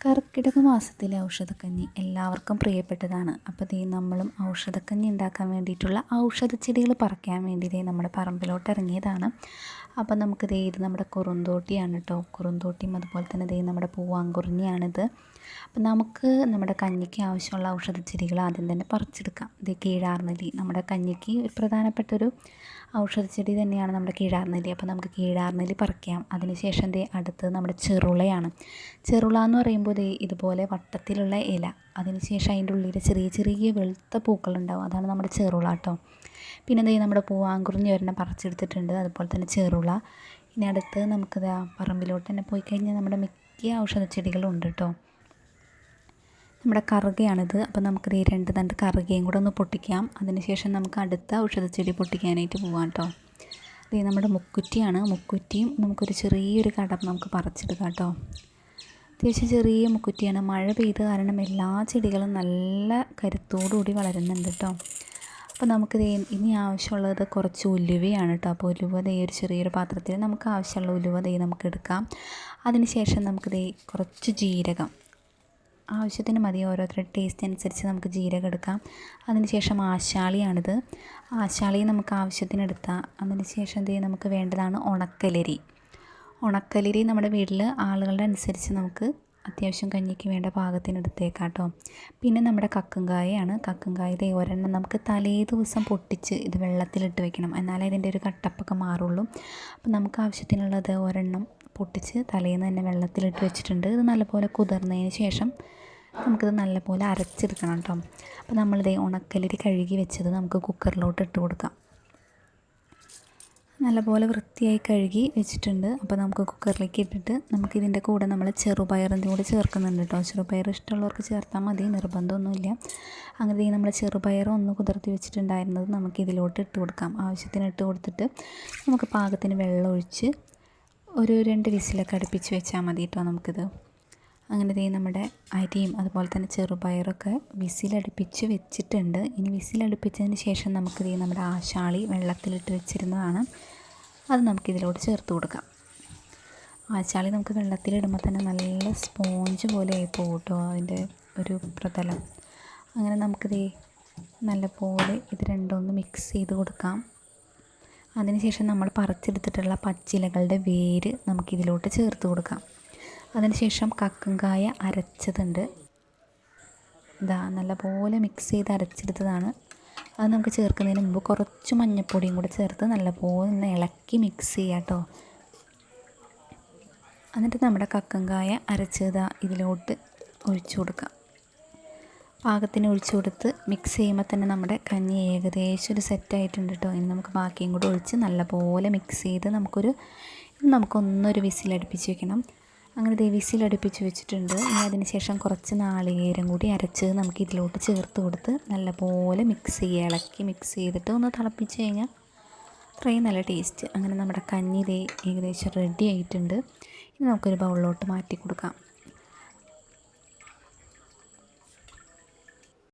കർക്കിടക മാസത്തിലെ ഔഷധക്കഞ്ഞി എല്ലാവർക്കും പ്രിയപ്പെട്ടതാണ്. അപ്പോൾ ദേ നമ്മളും ഔഷധക്കഞ്ഞി ഉണ്ടാക്കാൻ വേണ്ടിയിട്ടുള്ള ഔഷധ ചെടികൾ പറിക്കാൻ വേണ്ടി ദേ നമ്മുടെ പറമ്പിലോട്ട് ഇറങ്ങിയതാണ്. നമുക്ക് ദേ ഇത് നമ്മുടെ കുറുന്തോട്ടിയാണ് കേട്ടോ കുറുന്തോട്ടിയും അതുപോലെ തന്നെ ദേ നമ്മുടെ പൂവാങ്കുറിഞ്ഞിയാണിത്. അപ്പം നമുക്ക് നമ്മുടെ കഞ്ഞിക്ക് ആവശ്യമുള്ള ഔഷധ ചെടികൾ ആദ്യം തന്നെ പറിച്ചെടുക്കാം. ഇത് കീഴാർനെല്ലി. നമ്മുടെ കഞ്ഞിക്ക് ഒരു പ്രധാനപ്പെട്ടൊരു ഔഷധ ചെടി തന്നെയാണ് നമ്മുടെ കീഴാർനെല്ലി. അപ്പോൾ നമുക്ക് കീഴാർനെല്ലി പറിക്കാം. അതിനുശേഷം ദേ അടുത്തത് നമ്മുടെ ചെറുളയാണ്. ചെറുള എന്ന് പറയുമ്പോൾ ദേ ഇതുപോലെ വട്ടത്തിലുള്ള ഇല. അതിനുശേഷം അതിന്റെ ഉള്ളിൽ ചെറിയ ചെറിയ വെളുത്ത പൂക്കളുണ്ടാവും. അതാണ് നമ്മുടെ ചെറുള കേട്ടോ പിന്നെ ദേ നമ്മുടെ പൂവാങ്കുറിഞ്ഞി ഒരെണ്ണം പറിച്ചെടുത്തിട്ടുണ്ട്. അതുപോലെ തന്നെ ചെറുള ഇനി അടുത്ത് നമുക്ക് പറമ്പിലോട്ട് തന്നെ പോയി കഴിഞ്ഞാൽ നമ്മുടെ മിക്ക ഔഷധ ചെടികളും ഉണ്ട് കേട്ടോ. നമ്മുടെ കറുകയാണിത്. അപ്പോൾ നമുക്ക് ഈ രണ്ട് തണ്ട് കറുകയും കൂടെ ഒന്ന് പൊട്ടിക്കാം. അതിനുശേഷം നമുക്ക് അടുത്ത ഔഷധ ചെടി പൊട്ടിക്കാനായിട്ട് പോവാം കേട്ടോ. ഇത് നമ്മുടെ മുക്കുറ്റിയാണ്. മുക്കുറ്റിയും നമുക്കൊരു ചെറിയൊരു കടം നമുക്ക് പറിച്ചെടുക്കാം കേട്ടോ. അത്യാവശ്യം ചെറിയ മുക്കുറ്റിയാണ്. മഴ പെയ്ത് കാരണം എല്ലാ ചെടികളും നല്ല കരുത്തോടുകൂടി വളരുന്നുണ്ട് കേട്ടോ. അപ്പോൾ നമുക്ക് ഇനി ആവശ്യമുള്ളത് കുറച്ച് ഉലുവയാണ് കേട്ടോ അപ്പോൾ ഉലുവ ദേ ഒരു ചെറിയൊരു പാത്രത്തിൽ നമുക്ക് ആവശ്യമുള്ള ഉലുവ ദേ നമുക്ക് എടുക്കാം. അതിന് ശേഷം നമുക്ക് ദേ കുറച്ച് ജീരകം. ആവശ്യത്തിന് മതി ഓരോരുത്തരുടെ ടേസ്റ്റ് അനുസരിച്ച് നമുക്ക് ജീരകം എടുക്കാം. അതിന് ശേഷം ആശാളിയാണിത്. ആശാളി നമുക്ക് ആവശ്യത്തിന് എടുത്താൽ അതിന് ശേഷം എന്ത് നമുക്ക് വേണ്ടതാണ് ഉണക്കലരി. ഉണക്കലരി നമ്മുടെ വീട്ടിൽ ആളുകളുടെ അനുസരിച്ച് നമുക്ക് അത്യാവശ്യം കഞ്ഞിക്ക് വേണ്ട പാകത്തിന് എടുത്തേക്കാം കേട്ടോ പിന്നെ നമ്മുടെ കക്കുംകായയാണ് കക്കുംകായ ഇതേ ഒരെണ്ണം നമുക്ക് തലേ ദിവസം പൊട്ടിച്ച് ഇത് വെള്ളത്തിലിട്ട് വെക്കണം. എന്നാലേ ഇതിന്റെ ഒരു കട്ടപ്പൊക്കെ മാറുള്ളൂ. അപ്പോൾ നമുക്ക് ആവശ്യത്തിനുള്ളത് ഒരെണ്ണം പൊട്ടിച്ച് തലേന്ന് തന്നെ വെള്ളത്തിലിട്ട് വെച്ചിട്ടുണ്ട്. ഇത് നല്ലപോലെ കുതിർന്നതിന് ശേഷം നമുക്കിത് നല്ലപോലെ അരച്ചെടുക്കണം കേട്ടോ. അപ്പോൾ നമ്മളിത് ഉണക്കലരി കഴുകി വെച്ചത് നമുക്ക് കുക്കറിലോട്ട് ഇട്ട് കൊടുക്കാം. നല്ലപോലെ വൃത്തിയായി കഴുകി വെച്ചിട്ടുണ്ട്. അപ്പോൾ നമുക്ക് കുക്കറിലേക്ക് ഇട്ടിട്ട് നമുക്കിതിന്റെ കൂടെ നമ്മൾ ചെറുപയറിന്റെ കൂടെ ചേർക്കുന്നുണ്ട് കേട്ടോ ചെറുപയർ ഇഷ്ടമുള്ളവർക്ക് ചേർത്താൽ മതി നിർബന്ധമൊന്നുമില്ല. അങ്ങനെ നമ്മൾ ചെറുപയർ ഒന്ന് കുതിർത്തി വെച്ചിട്ടുണ്ടായിരുന്നത് നമുക്ക് ഇതിലോട്ട് ഇട്ട് കൊടുക്കാം. ആവശ്യത്തിന് ഇട്ട് കൊടുത്തിട്ട് നമുക്ക് പാകത്തിന് വെള്ളം ഒഴിച്ച് ഒരു രണ്ട് വിസിലൊക്കെ അടുപ്പിച്ച് വെച്ചാൽ മതി കേട്ടോ നമുക്കിത്. അങ്ങനെ ദേ നമ്മുടെ അരിയും അതുപോലെ തന്നെ ചെറുപയറൊക്കെ വിസിലടുപ്പിച്ച് വെച്ചിട്ടുണ്ട്. ഇനി വിസിലടുപ്പിച്ചതിന് ശേഷം നമുക്ക് ദേ നമ്മുടെ ആശാളി വെള്ളത്തിലിട്ട് വെച്ചിരുന്നതാണ്. അത് നമുക്കിതിലോട്ട് ചേർത്ത് കൊടുക്കാം. ആശാളി നമുക്ക് വെള്ളത്തിലിടുമ്പോൾ തന്നെ നല്ല സ്പോഞ്ച് പോലെ ആയി കേട്ടോ അതിന്റെ ഒരു പ്രതലം. അങ്ങനെ നമുക്കിത് നല്ലപോലെ ഇത് രണ്ടൊന്ന് മിക്സ് ചെയ്ത് കൊടുക്കാം. അതിനുശേഷം നമ്മൾ പറിച്ചെടുത്തിട്ടുള്ള പച്ചിലകളുടെ വേര് നമുക്കിതിലോട്ട് ചേർത്ത് കൊടുക്കാം. അതിനുശേഷം കായ അരച്ചതുണ്ട്. ഇതാ നല്ലപോലെ മിക്സ് ചെയ്ത് അരച്ചെടുത്തതാണ്. അത് നമുക്ക് ചേർക്കുന്നതിന് മുമ്പ് കുറച്ച് മഞ്ഞൾപ്പൊടിയും കൂടെ ചേർത്ത് നല്ലപോലെ ഒന്ന് ഇളക്കി മിക്സ് ചെയ്യാം കേട്ടോ. എന്നിട്ട് നമ്മുടെ കക്കങ്കായ അരച്ചത് ഇതിലോട്ട് ഒഴിച്ചു കൊടുക്കാം. പാകത്തിന് ഒഴിച്ചു കൊടുത്ത് മിക്സ് ചെയ്യുമ്പോൾ തന്നെ നമ്മുടെ കഞ്ഞി ഏകദേശം ഒരു സെറ്റായിട്ടുണ്ട് കേട്ടോ. ഇനി നമുക്ക് ബാക്കിയും കൂടെ ഒഴിച്ച് നല്ലപോലെ മിക്സ് ചെയ്ത് നമുക്കൊരു നമുക്കൊന്നൊരു വിസിലടുപ്പിച്ച് വെക്കണം. അങ്ങനെ ദേ വിസിലടുപ്പിച്ച് വെച്ചിട്ടുണ്ട്. ഇനി അതിന് ശേഷം കുറച്ച് നാളികേരം കൂടി അരച്ച് നമുക്ക് ഇതിലോട്ട് ചേർത്ത് കൊടുത്ത് നല്ലപോലെ മിക്സ് ചെയ്യുക. ഇളക്കി മിക്സ് ചെയ്തിട്ട് ഒന്ന് തിളപ്പിച്ച് കഴിഞ്ഞാൽ അത്രയും നല്ല ടേസ്റ്റ് അങ്ങനെ നമ്മുടെ കഞ്ഞി ദേ ഏകദേശം റെഡി ആയിട്ടുണ്ട്. ഇനി നമുക്കൊരു ബൗളിലോട്ട് മാറ്റി കൊടുക്കാം.